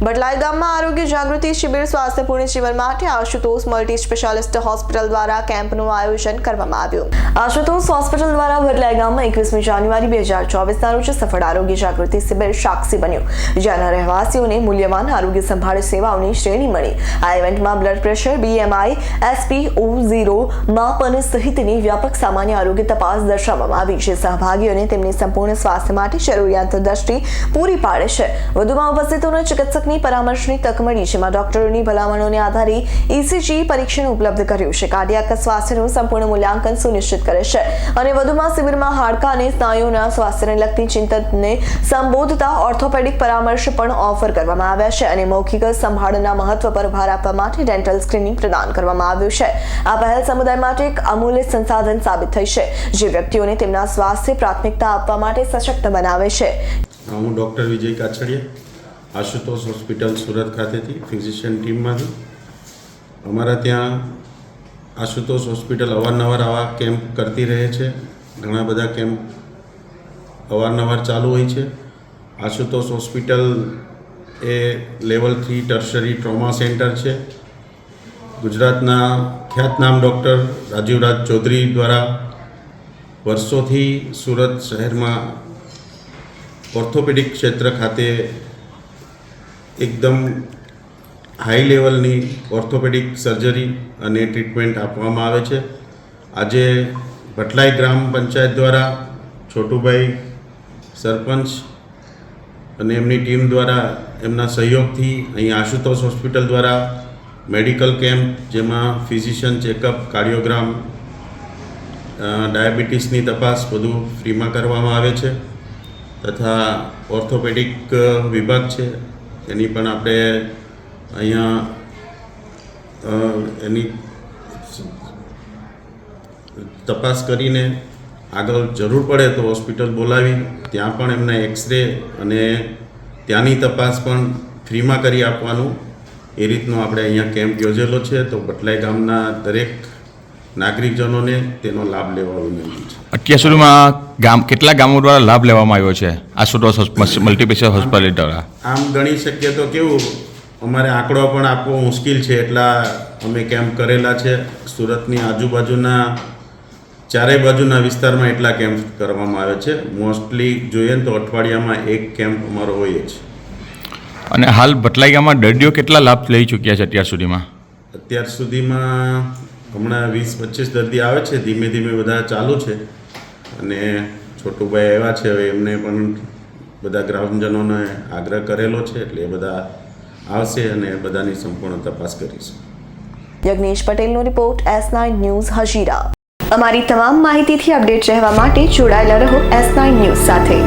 બટલાઈ ગામમાં આરોગ્ય જાગૃતિ શિબિર સ્વાસ્થ્યપૂર્ણ જીવન માટે આશુતોષ મલ્ટી સ્પેશિયાલિસ્ટ હોસ્પિટલ દ્વારા કેમ્પનું આયોજન કરવામાં આવ્યું. આશુતોષ હોસ્પિટલ દ્વારા બટલાય ગામમાં એકવીસમી જાન્યુઆરી બે હજાર ચોવીસના રોજ સફળ આરોગ્ય જાગૃતિ શિબિર સાક્ષી બન્યું, જ્યાંના રહેવાસીઓને મૂલ્યવાન આરોગ્ય સંભાળ સેવાઓની શ્રેણી મળી. આ ઇવેન્ટમાં blood pressure BMI SP O zero માપન સહિતની વ્યાપક સામાન્ય આરોગ્ય તપાસ દર્શાવવામાં આવી છે. સહભાગીઓને તેમની સંપૂર્ણ સ્વાસ્થ્ય માટે જરૂરિયાત દ્રષ્ટિ પૂરી પાડે છે. વધુમાં ઉપસ્થિતોને ચિકિત્સકની પરામર્શની તક મળી જેમાં ડોક્ટરોની ભલામણોને આધારે ઇસીજી પરીક્ષણ ઉપલબ્ધ કર્યું છે. કાર્ડિયાક સ્વાસ્થ્યનું સંપૂર્ણ મૂલ્યાંકન સુનિશ્ચિત કરે છે અને વધુમાં શિબિરમાં હાડકા અને સ્નાયુના સ્વાસ્થ્યને લગતી ચિંતનને સંબોધતા ઓર્થોપેડિક પરામર્શ પણ ઓફર કરવામાં આવ્યા છે અને મૌખિક સંભાળના મહત્વ પર ભાર આપવા માટે ડેન્ટલ સ્ક્રીનિંગ પ્રદાન કરવામાં આવ્યું છે. આ પહેલ સમુદાય માટે એક અમૂલ્ય સંસાધન સાબિત થઈ છે, જે વ્યક્તિઓને તેમના સ્વાસ્થ્ય પ્રાથમિકતા આપવા માટે સશક્ત બનાવે છે. હું ડૉક્ટર વિજય કાછડિયા. આશુતોષ હોસ્પિટલ સુરત ખાતેથી ફિઝિશિયન ટીમમાંથી. અમારા ત્યાં આશુતોષ હોસ્પિટલ અવારનવાર આવા કેમ્પ કરતી રહે છે. ઘણા બધા કેમ્પ અવારનવાર ચાલુ હોય છે. આશુતોષ હોસ્પિટલ એ level three tertiary trauma centre છે. ગુજરાતના ખ્યાતનામ ડૉક્ટર રાજીવરાજ ચૌધરી દ્વારા વર્ષોથી સુરત શહેરમાં ઓર્થોપેડિક ક્ષેત્ર ખાતે એકદમ હાઈ લેવલની ઓર્થોપેડિક સર્જરી અને ટ્રીટમેન્ટ આપવામાં આવે છે. આજે ભટલાઈ ગ્રામ પંચાયત દ્વારા છોટુભાઈ સરપંચ અને એમની ટીમ દ્વારા એમના સહયોગથી અહીં આશુતોષ હોસ્પિટલ દ્વારા મેડિકલ કેમ્પ, જેમાં ફિઝિશિયન ચેકઅપ, કાર્ડિયોગ્રામ ડાયાબિટીસની તપાસ બધું ફ્રીમાં કરવામાં આવે છે. તથા ઓર્થોપેડિક વિભાગ છે. એની પણ આપણે અહીંયા એની તપાસ કરીને આગળ જરૂર પડે તો હોસ્પિટલ બોલાવી, ત્યાં પણ એમને એક્સરે અને ત્યાંની તપાસ પણ ફ્રીમાં કરી આપવાનું. એ રીતનો આપણે અહીંયા કેમ્પ યોજેલો છે, તો બટલાઈ ગામના દરેક નાગરિકજનોને તેનો લાભ લેવા વિનંતી છે. અત્યાર સુધીમાં ગામ કેટલા ગામો દ્વારા લાભ લેવામાં આવ્યો છે? આશુતોષ મલ્ટીસ્પેશિયલ હોસ્પિટલ દ્વારા આમ ગણી શકીએ તો કેવું અમારે આંકડો પણ આપવો મુશ્કેલ છે એટલા અમે કેમ્પ કરેલા છે. સુરતની આજુબાજુના ચારેય બાજુના વિસ્તારમાં એટલા કેમ્પ કરવામાં આવે છે. મોસ્ટલી જોઈએ ને તો અઠવાડિયામાં એક કેમ્પ અમારો હોય જ. અને હાલ ભટલાઈ ગામમાં દર્દીઓ કેટલા લાભ લઈ ચૂક્યા છે અત્યાર સુધીમાં? અત્યાર સુધીમાં હમણાં વીસ પચીસ દર્દી આવે છે. ધીમે ધીમે બધા ચાલુ છે. અને છોટુભાઈ આવ્યા છે, હવે એમને પણ બધા ગ્રામજનોને આગ્રહ કરેલો છે, એટલે એ બધા આવશે અને બધાની સંપૂર્ણ તપાસ કરીશું. યજ્ઞેશ પટેલનો report S nine news Hazira. અમારી તમામ માહિતીથી અપડેટ રહેવા માટે જોડાયેલા રહો એસ નાઇન ન્યૂઝ સાથે.